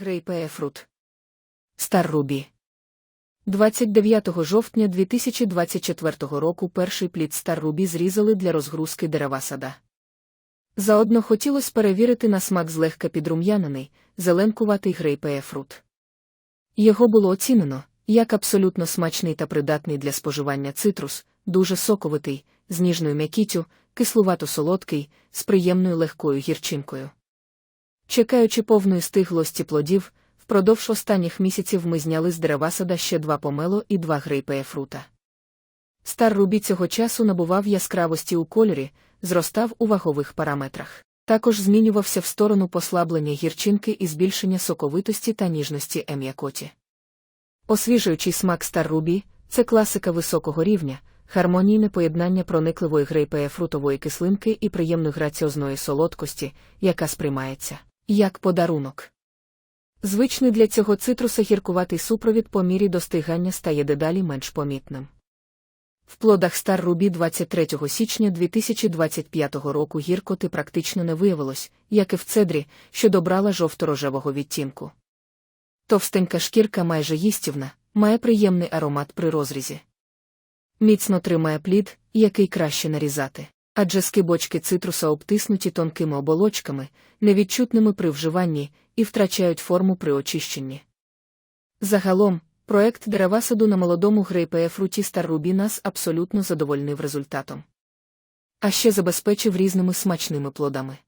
Грейпеефрут. Стар Рубі. 29 жовтня 2024 року перший плід Стар Рубі зрізали для розгрузки дерева сада. Заодно хотілося перевірити на смак злегка підрум'янений, зеленкуватий грейпеефрут. Його було оцінено, як абсолютно смачний та придатний для споживання цитрус, дуже соковитий, з ніжною м'якіттю, кислувато-солодкий, з приємною легкою гірчинкою. Чекаючи повної стиглості плодів, впродовж останніх місяців ми зняли з дерева сада ще два помело і два грейпеефрута. Стар рубі цього часу набував яскравості у кольорі, зростав у вагових параметрах. Також змінювався в сторону послаблення гірчинки і збільшення соковитості та ніжності ем'якоті. Освіжуючий смак Стар Рубі це класика високого рівня, гармонійне поєднання проникливої грейпеефрутової кислинки і приємної граціозної солодкості, яка сприймається як подарунок. Звичний для цього цитруса гіркуватий супровід по мірі достигання стає дедалі менш помітним. В плодах Стар Рубі 23 січня 2025 року гіркоти практично не виявилось, як і в цедрі, що добрала жовто-рожевого відтінку. Товстенька шкірка майже їстівна, має приємний аромат при розрізі. Міцно тримає плід, який краще нарізати, адже скибочки цитруса обтиснуті тонкими оболочками, невідчутними при вживанні, і втрачають форму при очищенні. Загалом, проект дерева саду на молодому грейпе Стар Рубі нас абсолютно задовольнив результатом. А ще забезпечив різними смачними плодами.